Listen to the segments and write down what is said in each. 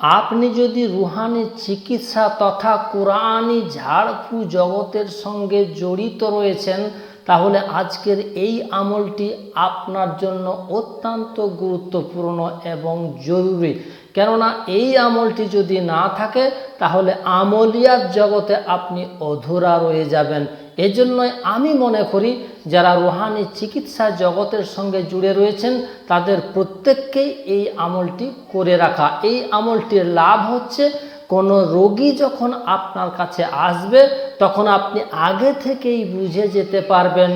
আপনি যদি রুহানি চিকিৎসা তথা কোরআনি ঝাড়ফু জগতের সঙ্গে জড়িত রয়েছেন তাহলে আজকের এই আমলটি আপনার জন্য অত্যন্ত গুরুত্বপূর্ণ এবং জরুরি। কেননা এই আমলটি যদি না থাকে, তাহলে আমলিয়াত জগতে আপনি অধুরা রয়ে যাবেন। এজন্যই আমি মনে করি, যারা রুহানি চিকিৎসা জগতের সঙ্গে জুড়ে রয়েছেন, তাদের প্রত্যেককেই এই আমলটি করে রাখা। এই আমলটির লাভ হচ্ছে, কোনো রোগী যখন আপনার কাছে আসবে তখন আপনি আগে থেকেই বুঝে যেতে পারবেন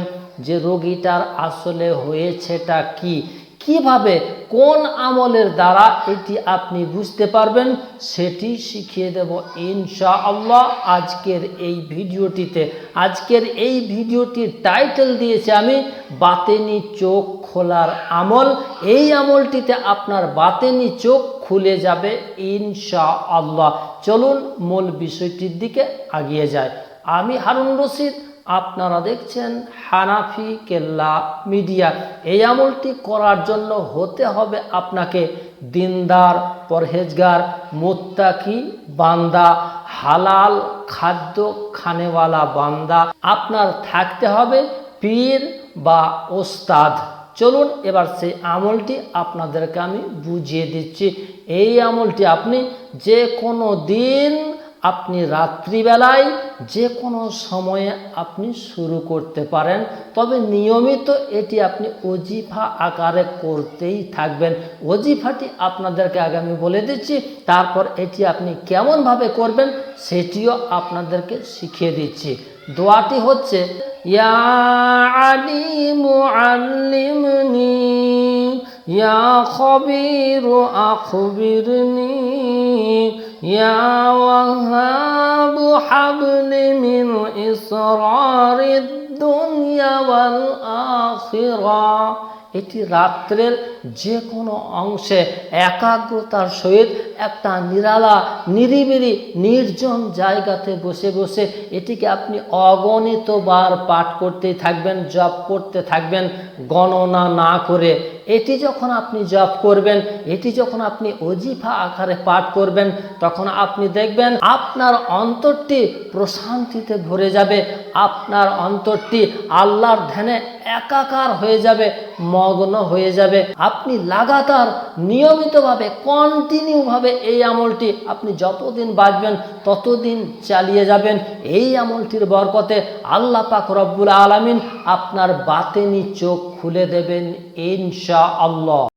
যে রোগীটার আসলে হয়েছেটা কি। কীভাবে, কোন আমলের দ্বারা এটি আপনি বুঝতে পারবেন সেটি শিখিয়ে দেব ইনশা আল্লাহ আজকের এই ভিডিওটিতে। আজকের এই ভিডিওটির টাইটেল দিয়েছি আমি, বাতেনি চোখ খোলার আমল। এই আমলটিতে আপনার বাতেনি চোখ খুলে যাবে ইনশা আল্লাহ চলুন মূল বিষয়টির দিকে আগিয়ে যায় আমি হারুন রশিদ, আপনারা দেখছেন হানাফি কেল্লা মিডিয়া। এই আমলটি করার জন্য হতে হবে আপনাকে দিনদার, পরহেজগার, মোত্তাকি বান্দা, হালাল খাদ্য খানেওয়ালা বান্দা। আপনার থাকতে হবে পীর বা ওস্তাদ। চলুন এবার সেই আমলটি আপনাদেরকে আমি বুঝিয়ে দিচ্ছি। এই আমলটি আপনি যে কোনো দিন আপনি রাত্রিবেলায় যে কোনো সময়ে আপনি শুরু করতে পারেন, তবে নিয়মিত এটি আপনি অজিফা আকারে করতেই থাকবেন। অজিফাটি আপনাদেরকে আগে আমি বলে দিচ্ছি, তারপর এটি আপনি কেমনভাবে করবেন সেটিও আপনাদেরকে শিখিয়ে দিচ্ছি। দোয়াটি হচ্ছে, ইয়া আলিমু আল্লিমনি ইয়া খবিরু আখবিরনি, ইয়া ওয়াহাব হাবলি মিন ইসরারিদ দুনিয়া ওয়াল আখিরা। এটি রাত্রের যে কোনো অংশে একাগ্রতার সহিত একটা নিরালা, নিরিবিলি, নির্জন জায়গাতে বসে বসে এটিকে আপনি অগণিত বার পাঠ করতেই থাকবেন, জপ করতে থাকবেন, গণনা না করে এটি যখন আপনি জপ করবেন, এটি যখন আপনি অজিফা আকারে পাঠ করবেন, তখন আপনি দেখবেন আপনার অন্তরটি প্রশান্তিতে ভরে যাবে, আপনার অন্তরটি আল্লাহর ধ্যানে একাকার হয়ে যাবে, মগ্ন হয়ে যাবে। আপনি লাগাতার নিয়মিতভাবে কন্টিনিউভাবে এই আমলটি আপনি যতদিন বাঁচবেন, ততদিন চালিয়ে যাবেন। এই আমলটির বরকতে আল্লাহ পাক রব্বুল আলমিন আপনার বাতেনি চোখ খুলে দেবেন ইনশা আল্লাহ